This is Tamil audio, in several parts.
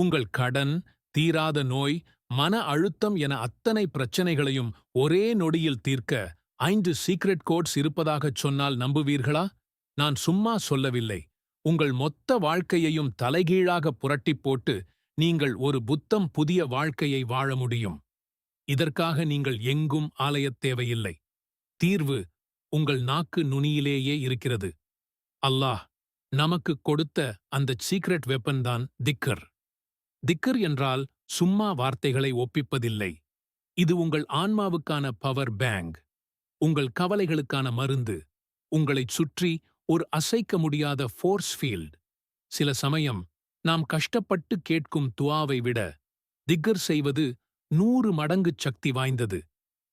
உங்கள் கடன் தீராத நோய் மன அழுத்தம் என அத்தனை பிரச்சனைகளையும் ஒரே நொடியில் தீர்க்க ஐந்து சீக்ரெட் கோட்ஸ் இருப்பதாகச் சொன்னால் நம்புவீர்களா? நான் சும்மா சொல்லவில்லை. உங்கள் மொத்த வாழ்க்கையையும் தலைகீழாக புரட்டிப் போட்டு நீங்கள் ஒரு புத்தம் புதிய வாழ்க்கையை வாழ முடியும். இதற்காக நீங்கள் எங்கும் ஆலயத் தேவையில்லை. தீர்வு உங்கள் நாக்கு நுனியிலேயே இருக்கிறது. அல்லாஹ் நமக்கு கொடுத்த அந்த சீக்ரெட் வெப்பன் தான் திக்கர். திக்கர் என்றால் சும்மா வார்த்தைகளை ஒப்பிப்பதில்லை. இது உங்கள் ஆன்மாவுக்கான பவர் பேங்க் உங்கள் கவலைகளுக்கான மருந்து. உங்களைச் சுற்றி ஒரு அசைக்க முடியாத ஃபோர்ஸ் ஃபீல்ட் சில சமயம் நாம் கஷ்டப்பட்டு கேட்கும் துவாவை விட திக்கர் செய்வது நூறு மடங்கு சக்தி வாய்ந்தது.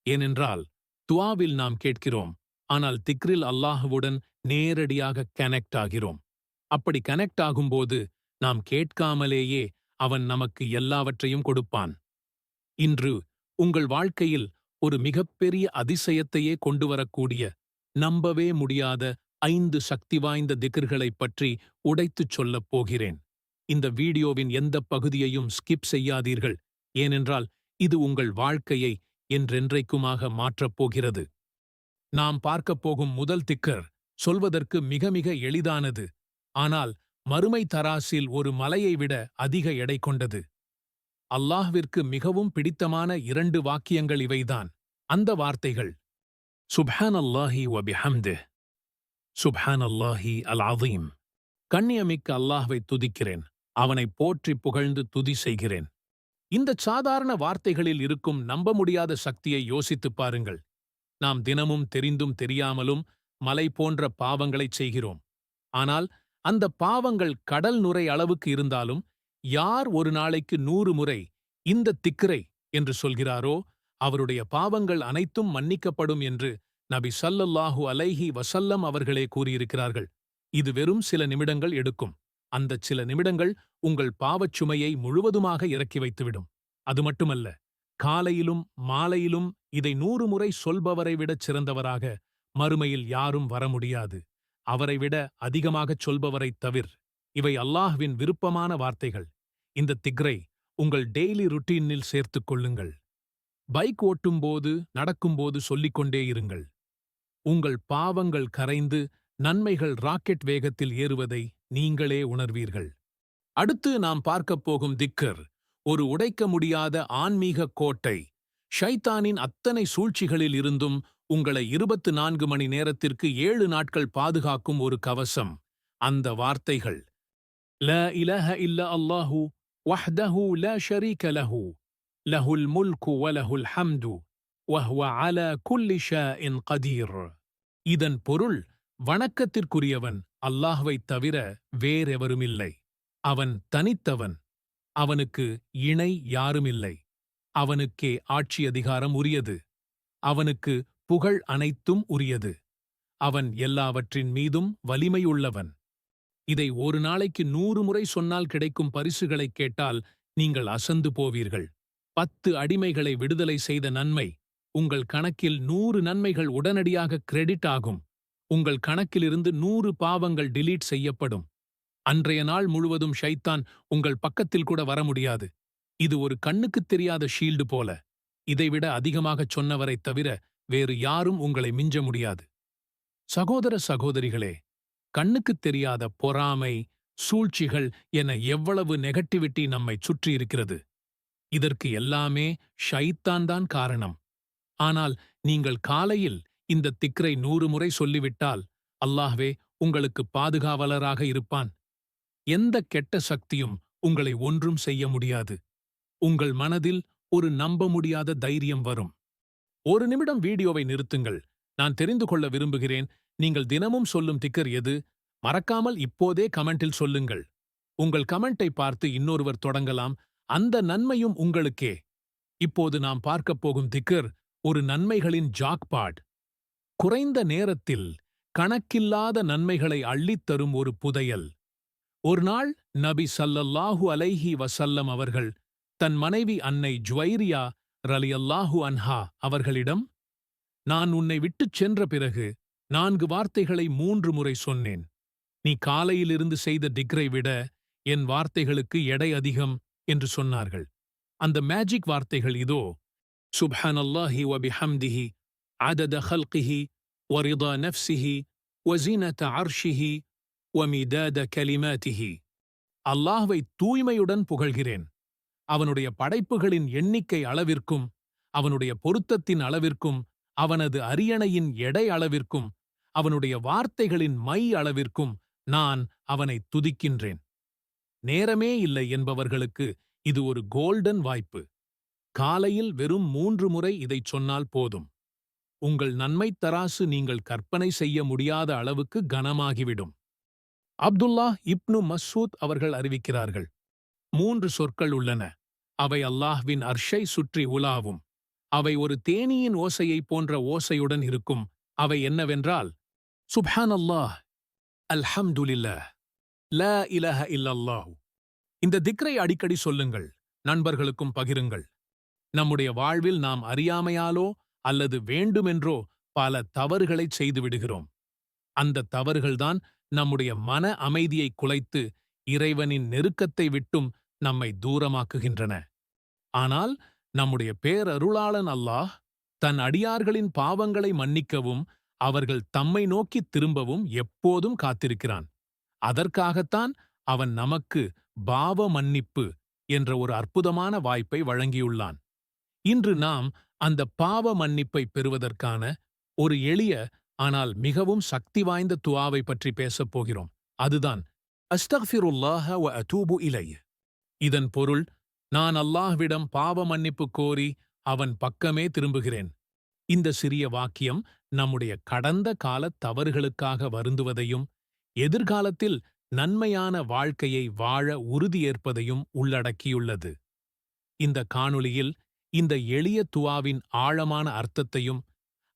ஏனென்றால் துவாவில் நாம் கேட்கிறோம் ஆனால் திக்ரில் அல்லாஹுவுடன் நேரடியாக கனெக்ட் ஆகிறோம். அப்படி கனெக்ட் ஆகும்போது நாம் கேட்காமலேயே அவன் நமக்கு எல்லாவற்றையும் கொடுப்பான். இன்று உங்கள் வாழ்க்கையில் ஒரு மிகப்பெரிய அதிசயத்தையே கொண்டுவரக்கூடிய நம்பவே முடியாத ஐந்து சக்தி வாய்ந்த திகர்களைப் பற்றி உடைத்துச் சொல்லப் போகிறேன். இந்த வீடியோவின் எந்த பகுதியையும் ஸ்கிப் செய்யாதீர்கள். ஏனென்றால் இது உங்கள் வாழ்க்கையை என்றென்றைக்குமாக மாற்றப் போகிறது. நாம் பார்க்கப் போகும் முதல் திக்கர் சொல்வதற்கு மிக மிக எளிதானது. ஆனால் மறுமை தராசில் ஒரு மலையை விட அதிக எடை கொண்டது. அல்லாஹ்விற்கு மிகவும் பிடித்தமான இரண்டு வாக்கியங்கள் இவைதான். அந்த வார்த்தைகள் சுப்ஹான் அல்லாஹி வபிஹம்து சுப்ஹான் அல்லாஹி அல் அதீம் கண்ணியமிக்க அல்லாஹ்வை துதிக்கிறேன் அவனை போற்றி புகழ்ந்து துதி செய்கிறேன். இந்த சாதாரண வார்த்தைகளில் இருக்கும் நம்ப முடியாத சக்தியை யோசித்துப் பாருங்கள். நாம் தினமும் தெரிந்தும் தெரியாமலும் மலை போன்ற பாவங்களைச் செய்கிறோம். ஆனால் அந்த பாவங்கள் கடல் நுரை அளவுக்கு இருந்தாலும் யார் ஒரு நாளைக்கு நூறு முறை இந்த திக்ரை என்று சொல்கிறாரோ அவருடைய பாவங்கள் அனைத்தும் மன்னிக்கப்படும் என்று நபி சல்லல்லாஹு அலைஹி வசல்லம் அவர்களே கூறியிருக்கிறார்கள். இது வெறும் சில நிமிடங்கள் எடுக்கும். அந்தச் சில நிமிடங்கள் உங்கள் பாவச் சுமையை முழுவதுமாக இறக்கி வைத்துவிடும். அது மட்டுமல்ல காலையிலும் மாலையிலும் இதை நூறு முறை சொல்பவரை விடச் சிறந்தவராக மறுமையில் யாரும் வர முடியாது. அவரை விட அதிகமாகச் சொல்பவரைத் தவிர் இவை அல்லாஹ்வின் விருப்பமான வார்த்தைகள். இந்த திக்ரை உங்கள் டெய்லி ருட்டீனில் சேர்த்துக் கொள்ளுங்கள். பைக் ஓட்டும்போது நடக்கும்போது சொல்லிக்கொண்டே இருங்கள். உங்கள் பாவங்கள் கரைந்து நன்மைகள் ராக்கெட் வேகத்தில் ஏறுவதை நீங்களே உணர்வீர்கள். அடுத்து நாம் பார்க்கப் போகும் திக்கர் ஒரு உடைக்க முடியாத ஆன்மீக கோட்டை. ஷைத்தானின் அத்தனை சூழ்ச்சிகளில் இருந்தும் உங்களை இருபத்து நான்கு மணி நேரத்திற்கு ஏழு நாட்கள் பாதுகாக்கும் ஒரு கவசம். அந்த வார்த்தைகள் ல இலஹ இல்ல அல்லாஹு வஹ்தஹு ல ஷரீக லஹு லஹுல் முல்கு வலஹுல் ஹம்து வஹ்வ அல குல்லி இன் கதீர். இதன் பொருள் வணக்கத்திற்குரியவன் அல்லாஹ்வைத் தவிர வேறெவருமில்லை. அவன் தனித்தவன் அவனுக்கு இணை யாருமில்லை. அவனுக்கே ஆட்சி அதிகாரம் உரியது. அவனுக்கு புகழ் அனைத்தும் உரியது. அவன் எல்லாவற்றின் மீதும் வலிமையுள்ளவன். இதை ஒரு நாளைக்கு நூறு முறை சொன்னால் கிடைக்கும் பரிசுகளைக் கேட்டால் நீங்கள் அசந்து போவீர்கள். பத்து அடிமைகளை விடுதலை செய்த நன்மை உங்கள் கணக்கில் நூறு நன்மைகள் உடனடியாக கிரெடிட் ஆகும். உங்கள் கணக்கிலிருந்து நூறு பாவங்கள் டிலீட் செய்யப்படும். அன்றைய நாள் முழுவதும் ஷைத்தான் உங்கள் பக்கத்தில் கூட வர முடியாது. இது ஒரு கண்ணுக்குத் தெரியாத ஷீல்டு போல. இதைவிட அதிகமாகச் சொன்னவரைத் தவிர வேறு யாரும் உங்களை மிஞ்ச முடியாது. சகோதர சகோதரிகளே கண்ணுக்குத் தெரியாத பொறாமை சூழ்ச்சிகள் என எவ்வளவு நெகட்டிவிட்டி நம்மை சுற்றியிருக்கிறது இதற்கு எல்லாமே ஷைத்தான் தான் காரணம். ஆனால் நீங்கள் காலையில் இந்த திக்ரை நூறு முறை சொல்லிவிட்டால் அல்லாஹ்வே உங்களுக்கு பாதுகாவலராக இருப்பான். எந்த கெட்ட சக்தியும் உங்களை ஒன்றும் செய்ய முடியாது. உங்கள் மனதில் ஒரு நம்ப முடியாத தைரியம் வரும். ஒரு நிமிடம் வீடியோவை நிறுத்துங்கள். நான் தெரிந்து கொள்ள விரும்புகிறேன். நீங்கள் தினமும் சொல்லும் திக்கர் எது? மறக்காமல் இப்போதே கமெண்டில் சொல்லுங்கள். உங்கள் கமெண்டை பார்த்து இன்னொருவர் தொடங்கலாம். அந்த நன்மையும் உங்களுக்கே. இப்போது நாம் பார்க்கப் போகும் திக்கர் ஒரு நன்மைகளின் ஜாக்பாட். குறைந்த நேரத்தில் கணக்கில்லாத நன்மைகளை அள்ளித்தரும் ஒரு புதையல். ஒரு நாள் நபி சல்லல்லாஹு அலைஹி வசல்லம் அவர்கள் தன் மனைவி அன்னை ஜுவைரியா ரலியல்லாஹு அன்ஹா அவர்களிடம் நான் உன்னை விட்டுச் சென்ற பிறகு நான்கு வார்த்தைகளை மூன்று முறை சொன்னேன் நீ காலையிலிருந்து செய்த டிக்ரை விட என் வார்த்தைகளுக்கு எடை அதிகம் என்று சொன்னார்கள் அந்த மேஜிக் வார்த்தைகள் இதோ சுப்ஹானல்லாஹி வபிஹம்திஹி அதத ஹல்கிஹி ورضا نفسه وزينة عرشه ومداد كلماته அல்லாஹ்வை தூய்மையுடன் புகழ்கிறேன் அவனுடைய படைப்புகளின் எண்ணிக்கை அளவிற்கும் அவனுடைய பொருத்தத்தின் அளவிற்கும் அவனது அரியணையின் எடை அளவிற்கும் அவனுடைய வார்த்தைகளின் மை அளவிற்கும் நான் அவனை துதிக்கின்றேன். நேரமே இல்லை என்பவர்களுக்கு இது ஒரு கோல்டன் வாய்ப்பு. காலையில் வெறும் மூன்று முறை இதைச் சொன்னால் போதும். உங்கள் நன்மை தராசு நீங்கள் கற்பனை செய்ய முடியாத அளவுக்கு கனமாகிவிடும். அப்துல்லா இப்னு மசூத் அவர்கள் அறிவிக்கிறார்கள் மூன்று சொற்கள் உள்ளன. அவை அல்லாஹ்வின் அர்ஷை சுற்றி உலாவும். அவை ஒரு தேனியின் ஓசையைப் போன்ற ஓசையுடன் இருக்கும். அவை என்னவென்றால் சுப்ஹான் அல்லாஹ் அல்ஹம்துலில்லாஹ் லா இலஹ இல்லல்லாஹு. இந்த திக்ரை அடிக்கடி சொல்லுங்கள் நண்பர்களுக்கும் பகிருங்கள். நம்முடைய வாழ்வில் நாம் அறியாமையாலோ அல்லது வேண்டுமென்றோ பல தவறுகளைச் செய்துவிடுகிறோம் அந்த தவறுகள்தான் நம்முடைய மன அமைதியை குலைத்து இறைவனின் நெருக்கத்தை விட்டும் நம்மை தூரமாக்குகின்றன. ஆனால் நம்முடைய பேரருளாளன் அல்லாஹ் தன் அடியார்களின் பாவங்களை மன்னிக்கவும் அவர்கள் தம்மை நோக்கித் திரும்பவும் எப்போதும் காத்திருக்கிறான். அதற்காகத்தான் அவன் நமக்கு பாவ மன்னிப்பு என்ற ஒரு அற்புதமான வாய்ப்பை வழங்கியுள்ளான். இன்று நாம் அந்த பாவ மன்னிப்பை பெறுவதற்கான ஒரு எளிய ஆனால் மிகவும் சக்தி வாய்ந்த துவாவை பற்றி பேசப் போகிறோம். அதுதான் அஸ்தக்ஃபிருல்லாஹ வ அதூபு இலை இதன் பொருள் நான் அல்லாஹ்விடம் பாவ மன்னிப்பு கோரி அவன் பக்கமே திரும்புகிறேன். இந்த சிறிய வாக்கியம் நம்முடைய கடந்த கால தவறுகளுக்காக வருந்துவதையும் எதிர்காலத்தில் நன்மையான வாழ்க்கையை வாழ உறுதியேற்பதையும் உள்ளடக்கியுள்ளது. இந்த காணொளியில் இந்த எளிய துவாவின் ஆழமான அர்த்தத்தையும்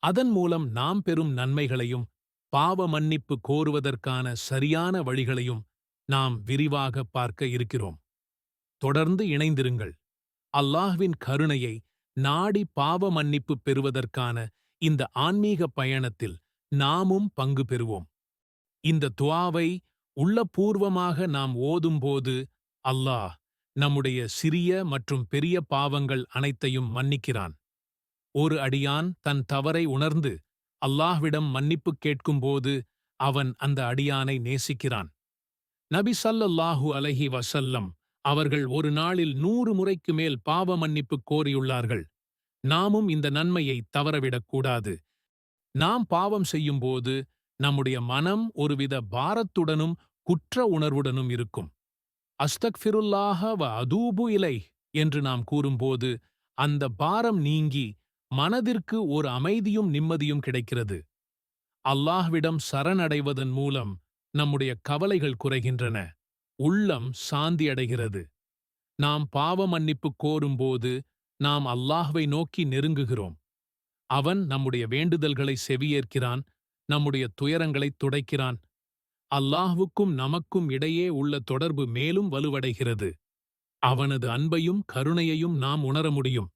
அதன் மூலம் நாம் பெறும் நன்மைகளையும் பாவ மன்னிப்பு கோருவதற்கான சரியான வழிகளையும் நாம் விரிவாக பார்க்க இருக்கிறோம். தொடர்ந்து இணைந்திருங்கள். அல்லாஹ்வின் கருணையை நாடி பாவ மன்னிப்பு பெறுவதற்கான இந்த ஆன்மீக பயணத்தில் நாமும் பங்கு பெறுவோம். இந்த துவாவை உள்ளபூர்வமாக நாம் ஓதும்போது அல்லாஹ் நம்முடைய சிறிய மற்றும் பெரிய பாவங்கள் அனைத்தையும் மன்னிக்கிறான். ஒரு அடியான் தன் தவறை உணர்ந்து அல்லாஹ்விடம் மன்னிப்பு கேட்கும்போது அவன் அந்த அடியானை நேசிக்கிறான். நபி சல்லல்லாஹு அலஹி வசல்லம் அவர்கள் ஒரு நாளில் நூறு முறைக்கு மேல் பாவ மன்னிப்பு கோரியுள்ளார்கள். நாமும் இந்த நன்மையை தவறவிடக்கூடாது நாம் பாவம் செய்யும்போது நம்முடைய மனம் ஒருவித பாரத்துடனும் குற்ற உணர்வுடனும் இருக்கும். அஸ்தக்ஃபிருல்லாஹ வ அதூபு இலை என்று நாம் கூறும்போது அந்த பாரம் நீங்கி மனதிற்கு ஒரு அமைதியும் நிம்மதியும் கிடைக்கிறது. அல்லாஹ்விடம் சரணடைவதன் மூலம் நம்முடைய கவலைகள் குறைகின்றன. உள்ளம் சாந்தியடைகிறது. நாம் பாவ மன்னிப்பு கோரும்போது நாம் அல்லாஹ்வை நோக்கி நெருங்குகிறோம். அவன் நம்முடைய வேண்டுதல்களை செவியேற்கிறான் நம்முடைய துயரங்களைத் துடைக்கிறான். அல்லாஹ்வுக்கும் நமக்கும் இடையே உள்ள தொடர்பு மேலும் வலுவடைகிறது. அவனது அன்பையும் கருணையையும் நாம் உணர முடியும்.